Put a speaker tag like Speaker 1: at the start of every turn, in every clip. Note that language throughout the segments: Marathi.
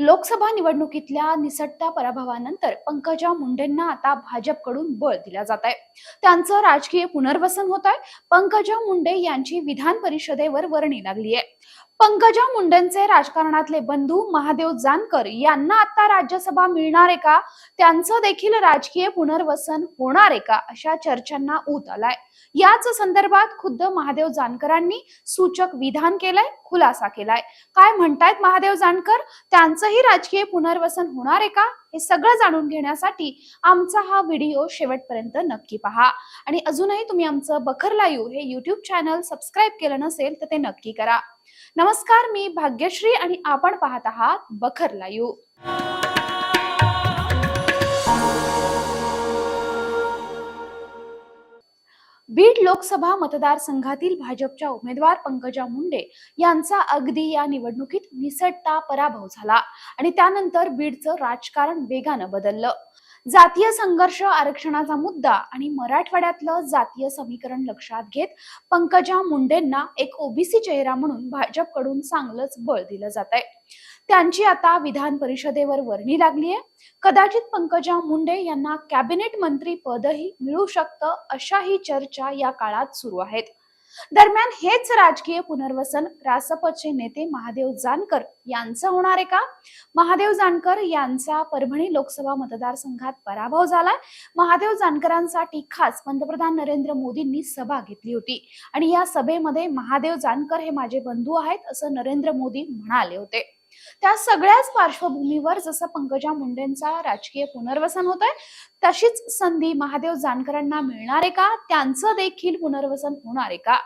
Speaker 1: लोकसभा निवडणुकीतल्या निसटत्या पराभवानंतर पंकजा मुंडेंना आता भाजपकडून बळ दिला जात आहे. त्यांचं राजकीय पुनर्वसन होत आहे. पंकजा मुंडे यांची विधान परिषदेवर वर्णी लागली आहे. पंकजा मुंडेंचे राजकारणातले बंधू महादेव जानकर यांना आता राज्यसभा मिळणार आहे का? त्यांचं देखील राजकीय पुनर्वसन होणार आहे का? अशा चर्चांना ऊत आलाय. याच संदर्भात खुद्द महादेव जानकरांनी सूचक विधान केलंय खुलासा केलाय. काय म्हणतायत महादेव जानकर? त्यांचंही राजकीय पुनर्वसन होणार आहे का? हे सगळं जाणून घेण्यासाठी आमचा हा व्हिडिओ शेवटपर्यंत नक्की पहा. आणि अजूनही तुम्ही आमचं बखर लाईव्ह हे युट्यूब चॅनल सबस्क्राईब केलं नसेल तर ते नक्की करा. नमस्कार मी भाग्यश्री आणि आपण पाहत आहात बखर लाईव्ह. बीड लोकसभा मतदारसंघातील भाजपच्या उमेदवार पंकजा मुंडे यांचा अगदी या निवडणुकीत निसटता पराभव झाला आणि त्यानंतर बीडचं राजकारण वेगानं बदललं. जातीय संघर्ष आरक्षणाचा मुद्दा आणि मराठवाड्यातलं जातीय समीकरण लक्षात घेत पंकजा मुंडेंना एक ओबीसी चेहरा म्हणून भाजपकडून चांगलंच बळ दिलं जात आहे. त्यांची आता विधान परिषदेवर वर्णी लागली आहे. कदाचित पंकजा मुंडे यांना कॅबिनेट मंत्री पदही मिळू शकतं अशाही चर्चा या काळात सुरू आहेत. दरम्यान हेच राजकीय पुनर्वसन रासपचे नेते महादेव जानकर यांचं होणार आहे का? महादेव जानकर यांचा परभणी लोकसभा मतदारसंघात पराभव झालाय. महादेव जानकरांसाठी खास पंतप्रधान नरेंद्र मोदींनी सभा घेतली होती. आणि या सभेमध्ये महादेव जानकर हे माझे बंधू आहेत असं नरेंद्र मोदी म्हणाले होते. त्या सगळ्याच पार्श्वभूमीवर जसं पंकजा मुंडेंचा राजकीय पुनर्वसन होत आहे तशीच संधी महादेव जानकरांना मिळणार आहे का? त्यांचं देखील पुनर्वसन होणार आहे का?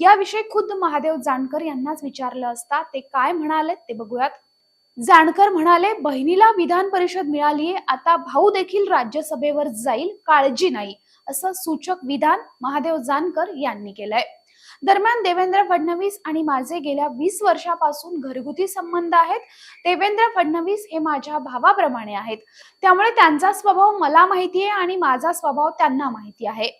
Speaker 1: याविषयी खुद्द महादेव जानकर यांनाच विचारलं असता ते काय म्हणाले ते बघूयात. जानकर म्हणाले बहिणीला विधान परिषद मिळालीये आता भाऊ देखील राज्यसभेवर जाईल काळजी नाही असं सूचक विधान महादेव जानकर यांनी केलंय. दरम्यान देवेंद्र फडणवीस आणि माझे गेल्या वीस वर्षापासून घरगुती संबंध आहेत. देवेंद्र फडणवीस हे माझ्या भावाप्रमाणे आहेत. त्यामुळे त्यांचा स्वभाव मला माहिती आहे आणि माझा स्वभाव त्यांना माहिती आहे.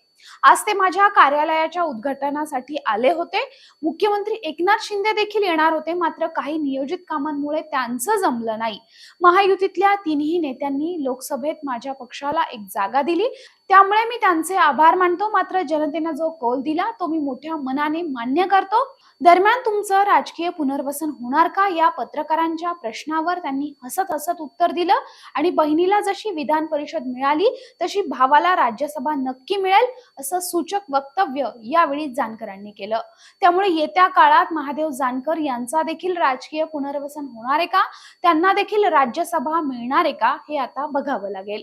Speaker 1: आज ते माझ्या कार्यालयाच्या उद्घाटनासाठी आले होते. मुख्यमंत्री एकनाथ शिंदे देखील येणार होते मात्र काही नियोजित कामांमुळे त्यांचं जमलं नाही. महायुतीतल्या तिन्ही नेत्यांनी लोकसभेत माझ्या पक्षाला एक जागा दिली. त्यामुळे मी त्यांचे आभार मानतो. मात्र जनतेनं जो कौल दिला तो मी मोठ्या मनाने मान्य करतो. दरम्यान तुमचं राजकीय पुनर्वसन होणार का? या पत्रकारांच्या प्रश्नावर त्यांनी हसत हसत उत्तर दिलं आणि बहिणीला जशी विधान परिषद मिळाली तशी भावाला राज्यसभा नक्की मिळेल असं सूचक वक्तव्य यावेळी जानकरांनी केलं. त्यामुळे येत्या काळात महादेव जानकर यांचा देखील राजकीय पुनर्वसन होणार आहे का? त्यांना देखील राज्यसभा मिळणार आहे का? हे आता बघावं लागेल.